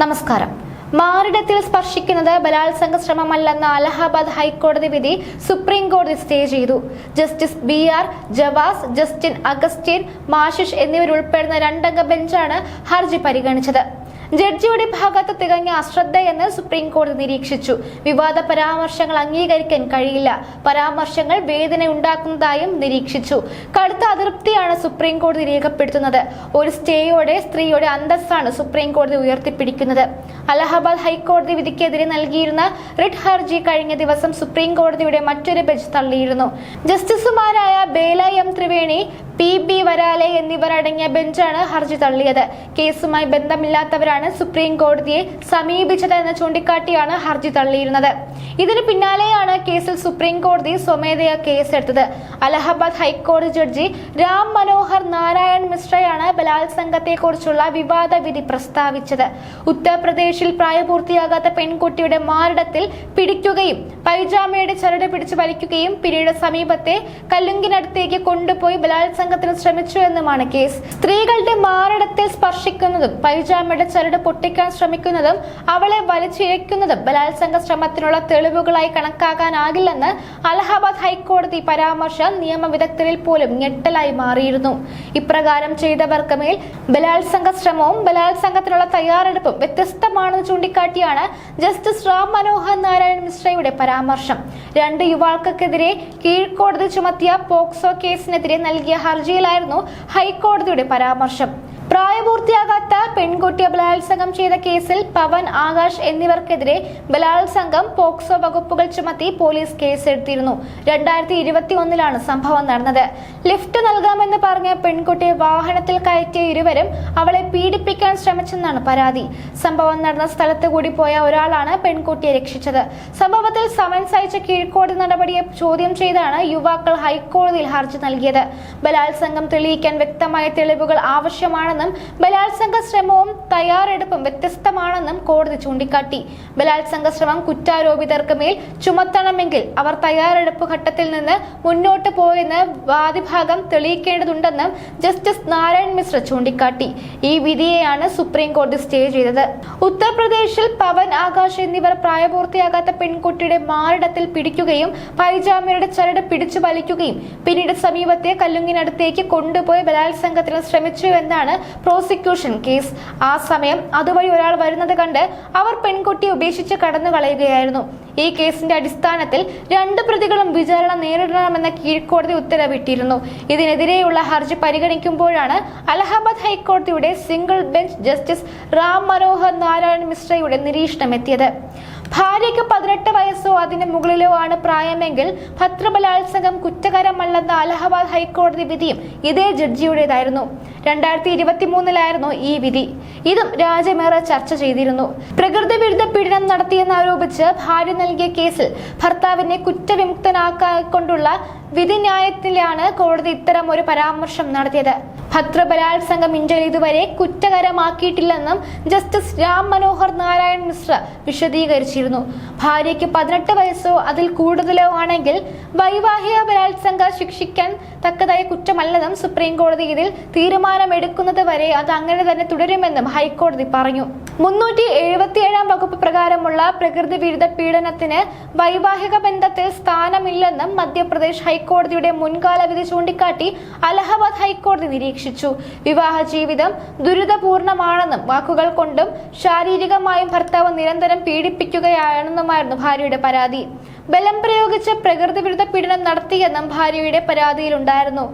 നമസ്കാരം. മാറിടത്തിൽ സ്പർശിക്കുന്നത് ബലാത്സംഗ ശ്രമമല്ലെന്ന അലഹാബാദ് ഹൈക്കോടതി വിധി സുപ്രീം കോടതി സ്റ്റേ ചെയ്തു. ജസ്റ്റിസ് ബി ആർ ജവാസ് ജസ്റ്റിൻ അഗസ്റ്റിൻ മാഷിഷ് എന്നിവരുൾപ്പെടുന്ന രണ്ടംഗ ബെഞ്ചാണ് ഹർജി പരിഗണിച്ചത്. ജഡ്ജിയുടെ ഭാഗത്ത് തികഞ്ഞ അശ്രദ്ധയെന്ന് സുപ്രീം കോടതി നിരീക്ഷിച്ചു. വിവാദ പരാമർശങ്ങൾ അംഗീകരിക്കാൻ കഴിയില്ല. പരാമർശങ്ങൾ വേദന ഉണ്ടാക്കുന്നതായും നിരീക്ഷിച്ചു. കടുത്ത അതൃപ്തിയാണ് സുപ്രീം കോടതി രേഖപ്പെടുത്തുന്നത്. ഒരു സ്റ്റേയോടെ സ്ത്രീയുടെ അന്തസ്സാണ് സുപ്രീം കോടതി ഉയർത്തിപ്പിടിക്കുന്നത്. അലഹബാദ് ഹൈക്കോടതി വിധിക്കെതിരെ നൽകിയിരുന്ന റിട്ട് ഹർജി കഴിഞ്ഞ ദിവസം സുപ്രീം കോടതിയുടെ മറ്റൊരു ബെഞ്ച് തള്ളിയിരുന്നു. ജസ്റ്റിസുമാരായ ബേല ത്രിവേണി പി ബി വരാലെ എന്നിവർ അടങ്ങിയ ബെഞ്ചാണ് ഹർജി തള്ളിയത്. കേസുമായി ബന്ധമില്ലാത്തവരാണ് സുപ്രീം കോടതിയെ സമീപിച്ചത് എന്ന് ചൂണ്ടിക്കാട്ടിയാണ് ഹർജി തള്ളിയിരുന്നത്. ഇതിന് പിന്നാലെയാണ് കേസിൽ സുപ്രീം കോടതി സ്വമേധയാ കേസെടുത്തത്. അലഹബാദ് ഹൈക്കോടതി ജഡ്ജി രാം മനോഹർ നാരായൺ മിശ്രയാണ് ബലാത്സംഗത്തെക്കുറിച്ചുള്ള വിവാദ വിധി പ്രസ്താവിച്ചത്. ഉത്തർപ്രദേശിൽ പ്രായപൂർത്തിയാകാത്ത പെൺകുട്ടിയുടെ മാറിടത്തിൽ പിടിക്കുകയും പൈജാമയുടെ ചരട് പിടിച്ചു വലിക്കുകയും പിന്നീട് സമീപത്തെ കല്ലുങ്കിനടുത്തേക്ക് കൊണ്ടുപോയി ബലാത്സംഗത്തിന് ശ്രമിച്ചു എന്നുമാണ് കേസ്. സ്ത്രീകളുടെ മാറിടത്തിൽ സ്പർശിക്കുന്നതും പൈജാമയുടെ ചരട് പൊട്ടിക്കാൻ ശ്രമിക്കുന്നതും അവളെ വലിച്ചിഴയ്ക്കുന്നതും ബലാത്സംഗ ശ്രമത്തിനുള്ള തെളിവുകളായി കണക്കാക്കാനാകില്ലെന്ന് അലഹാബാദ് ഹൈക്കോടതി പരാമർശം നിയമവിദഗ്ധരിൽ പോലും ഞെട്ടലായി മാറിയിരുന്നു. ഇപ്രകാരം ചെയ്തവർക്ക് മേൽ ബലാത്സംഗ ശ്രമവും ബലാത്സംഗത്തിനുള്ള തയ്യാറെടുപ്പും വ്യത്യസ്തമാണെന്ന് ചൂണ്ടിക്കാട്ടിയാണ് ജസ്റ്റിസ് റാം മനോഹർ നാരായൺ മിശ്രയുടെ പരാമർശം. രണ്ട് യുവാക്കൾക്കെതിരെ കീഴ്ക്കോടതി ചുമത്തിയ പോക്സോ കേസിനെതിരെ നൽകിയ ഹർജിയിലായിരുന്നു ഹൈക്കോടതിയുടെ പരാമർശം. പ്രായപൂർത്തിയാകാത്ത പെൺകുട്ടിയെ ബലാത്സംഗം ചെയ്ത കേസിൽ പവൻ ആകാശ് എന്നിവർക്കെതിരെ ബലാത്സംഗം പോക്സോ വകുപ്പുകൾ ചുമത്തി പോലീസ് കേസെടുത്തിരുന്നു. രണ്ടായിരത്തി ഇരുപത്തി ഒന്നിലാണ് സംഭവം നടന്നത്. ലിഫ്റ്റ് നൽകാമെന്ന് പറഞ്ഞ പെൺകുട്ടിയെ വാഹനത്തിൽ കയറ്റിയ ഇരുവരും അവളെ പീഡിപ്പിക്കാൻ ശ്രമിച്ചെന്നാണ് പരാതി. സംഭവം നടന്ന സ്ഥലത്ത് കൂടി പോയ ഒരാളാണ് പെൺകുട്ടിയെ രക്ഷിച്ചത്. സംഭവത്തിൽ സമൻസ് അയച്ച കീഴ്ക്കോടതി നടപടിയെ ചോദ്യം ചെയ്താണ് യുവാക്കൾ ഹൈക്കോടതിയിൽ ഹർജി നൽകിയത്. ബലാത്സംഗം തെളിയിക്കാൻ വ്യക്തമായ തെളിവുകൾ ആവശ്യമാണെന്നും ബലാത്സംഗ ശ്രമവും തയ്യാറെടുപ്പും വ്യത്യസ്തമാണെന്നും കോടതി ചൂണ്ടിക്കാട്ടി. ബലാത്സംഗ ശ്രമം കുറ്റാരോപിതർക്ക് മേൽ ചുമത്തണമെങ്കിൽ അവർ തയ്യാറെടുപ്പ് ഘട്ടത്തിൽ നിന്ന് മുന്നോട്ട് പോയെന്ന് വാദിഭാഗം തെളിയിക്കേണ്ടതുണ്ടെന്നും ജസ്റ്റിസ് നാരായൺ മിശ്ര ചൂണ്ടിക്കാട്ടി. ഈ വിധിയെയാണ് സുപ്രീം കോടതി സ്റ്റേ ചെയ്തത്. ഉത്തർപ്രദേശിൽ പവൻ ആകാശ് എന്നിവർ പ്രായപൂർത്തിയാകാത്ത പെൺകുട്ടിയുടെ മാറിടത്തിൽ പിടിക്കുകയും പൈജാമയുടെ ചരട് പിടിച്ചു വലിക്കുകയും പിന്നീട് സമീപത്തെ കല്ലുങ്ങിനടുത്തേക്ക് കൊണ്ടുപോയി ബലാത്സംഗത്തിന് ശ്രമിച്ചു എന്നാണ് പ്രോസിക്യൂഷൻ കേസ്. ആ സമയം അതുവഴി ഒരാൾ വരുന്നത് കണ്ട് അവർ പെൺകുട്ടിയെ ഉപേക്ഷിച്ച് കടന്നു കളയുകയായിരുന്നു. ഈ കേസിന്റെ അടിസ്ഥാനത്തിൽ രണ്ട് പ്രതികളും വിചാരണ നേരിടണമെന്ന കീഴ്ക്കോടതി ഉത്തരവിട്ടിരുന്നു. ഇതിനെതിരെയുള്ള ഹർജി പരിഗണിക്കുമ്പോഴാണ് അലഹബാദ് ഹൈക്കോടതിയുടെ single bench justice Ram Manohar Narayan മിശ്രയുടെ നിരീക്ഷണം എത്തിയത്. ഭാര്യയ്ക്ക് പതിനെട്ട് വയസ്സോ അതിന് മുകളിലോ ആണ് പ്രായമെങ്കിൽ ഭദ്രബലാത്സംഗം കുറ്റകരമല്ലെന്ന അലഹബാദ് ഹൈക്കോടതി വിധിയും ഇതേ ജഡ്ജിയുടേതായിരുന്നു. രണ്ടായിരത്തി ഇരുപത്തി മൂന്നിലായിരുന്നു ഈ വിധി. ഇതും രാജ്യമേറെ ചർച്ച ചെയ്തിരുന്നു. പ്രകൃതി വിരുദ്ധ പീഡനം നടത്തിയെന്ന് ആരോപിച്ച് ഭാര്യ നൽകിയ കേസിൽ ഭർത്താവിനെ കുറ്റവിമുക്തനാക്കൊണ്ടുള്ള വിധിന്യായത്തിലാണ് കോടതി ഇത്തരം ഒരു പരാമർശം നടത്തിയത്. ഭദ്രബലാത്സംഗം ഇന്ത്യയിൽ ഇതുവരെ കുറ്റകരമാക്കിയിട്ടില്ലെന്നും ജസ്റ്റിസ് രാം മനോഹർ നാരായൺ മിശ്ര വിശദീകരിച്ചിരുന്നു. ഭാര്യയ്ക്ക് പതിനെട്ട് വയസ്സോ അതിൽ കൂടുതലോ ആണെങ്കിൽ വൈവാഹിക ബലാത്സംഗ ശിക്ഷിക്കാൻ തക്കതായ കുറ്റമല്ലെന്നും സുപ്രീം കോടതി ഇതിൽ തീരുമാനമെടുക്കുന്നത് വരെ അത് അങ്ങനെ തന്നെ തുടരുമെന്നും ഹൈക്കോടതി പറഞ്ഞു. മുന്നൂറ്റി എഴുപത്തിയേഴാം വകുപ്പ് പ്രകാരമുള്ള പ്രകൃതി വിരുദ്ധ പീഡനത്തിന് വൈവാഹിക ബന്ധത്തിൽ സ്ഥാനമില്ലെന്നും മധ്യപ്രദേശ് ഹൈക്കോടതിയുടെ മുൻകാല വിധി ചൂണ്ടിക്കാട്ടി അലഹബാദ് ഹൈക്കോടതി നിരീക്ഷിച്ചു. വിവാഹ ജീവിതം ദുരിതപൂർണമാണെന്നും വാക്കുകൾ കൊണ്ടും ശാരീരികമായും ഭർത്താവ് നിരന്തരം പീഡിപ്പിക്കുകയാണെന്നുമായിരുന്നു ഭാര്യയുടെ പരാതി. ബലം പ്രയോഗിച്ച് പ്രകൃതി വിരുദ്ധ പീഡനം നടത്തിയെന്നും ഭാര്യയുടെ പരാതിയിലുണ്ടായിരുന്നു.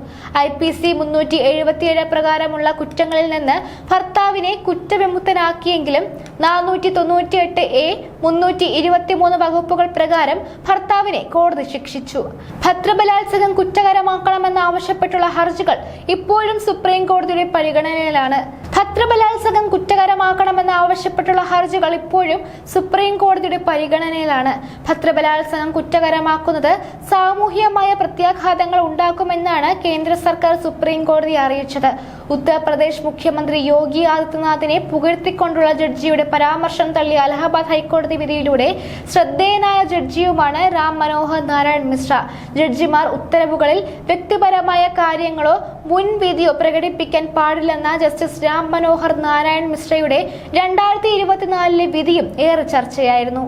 ഐ പി സി മുന്നൂറ്റി എഴുപത്തിയേഴ് പ്രകാരമുള്ള കുറ്റങ്ങളിൽ നിന്ന് ഭർത്താവിനെ കുറ്റവിമുക്തനാക്കിയെങ്കിലും നാനൂറ്റി തൊണ്ണൂറ്റിയെട്ട് എ മുന്നൂറ്റി ഇരുപത്തിമൂന്ന് വകുപ്പുകൾ പ്രകാരം ഭർത്താവിനെ കോടതി ശിക്ഷിച്ചു. ഭദ്രബലാത്സംഗം കുറ്റകരമാക്കണമെന്ന് ആവശ്യപ്പെട്ടുള്ള ഹർജികൾ ഇപ്പോഴും സുപ്രീം കോടതിയുടെ പരിഗണനയിലാണ്. ഭദ്രബലാത്സംഗം കുറ്റകരമാക്കണമെന്ന് ആവശ്യപ്പെട്ടുള്ള ഹർജികൾ ഇപ്പോഴും സുപ്രീം കോടതിയുടെ പരിഗണനയിലാണ്. ഭദ്രബലാത്സംഗം കുറ്റകരമാക്കുന്നത് സാമൂഹികമായ പ്രത്യാഘാതങ്ങൾ ഉണ്ടാക്കുമെന്നാണ് കേന്ദ്ര സർക്കാർ സുപ്രീം കോടതി അറിയിച്ചത്. ഉത്തർപ്രദേശ് മുഖ്യമന്ത്രി യോഗി ആദിത്യനാഥിനെ പുകഴ്ത്തിക്കൊണ്ടുള്ള ജഡ്ജിയുടെ പരാമർശം തള്ളിയ അലഹബാദ് ഹൈക്കോടതി വിധിയിലൂടെ ശ്രദ്ധേയനായ ജഡ്ജിയുമാണ് രാം മനോഹർ നാരായൺ മിശ്ര. ജഡ്ജിമാർ ഉത്തരവുകളിൽ വ്യക്തിപരമായ കാര്യങ്ങളോ മുൻവിധിയോ പ്രകടിപ്പിക്കാൻ പാടില്ലെന്ന ജസ്റ്റിസ് രാം മനോഹർ നാരായൺ മിശ്രയുടെ രണ്ടായിരത്തി ഇരുപത്തിനാലിലെ വിധിയും ഏറെ ചർച്ചയായിരുന്നു.